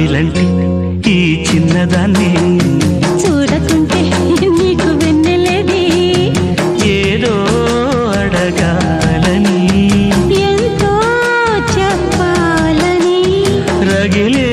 ఆవిలంటి ఈ చిన్నదాన్ని చూడకుంటే నీకు వెన్నెలేది. ఏదో అడగాలని ఎంతో చెప్పాలని. రగిలే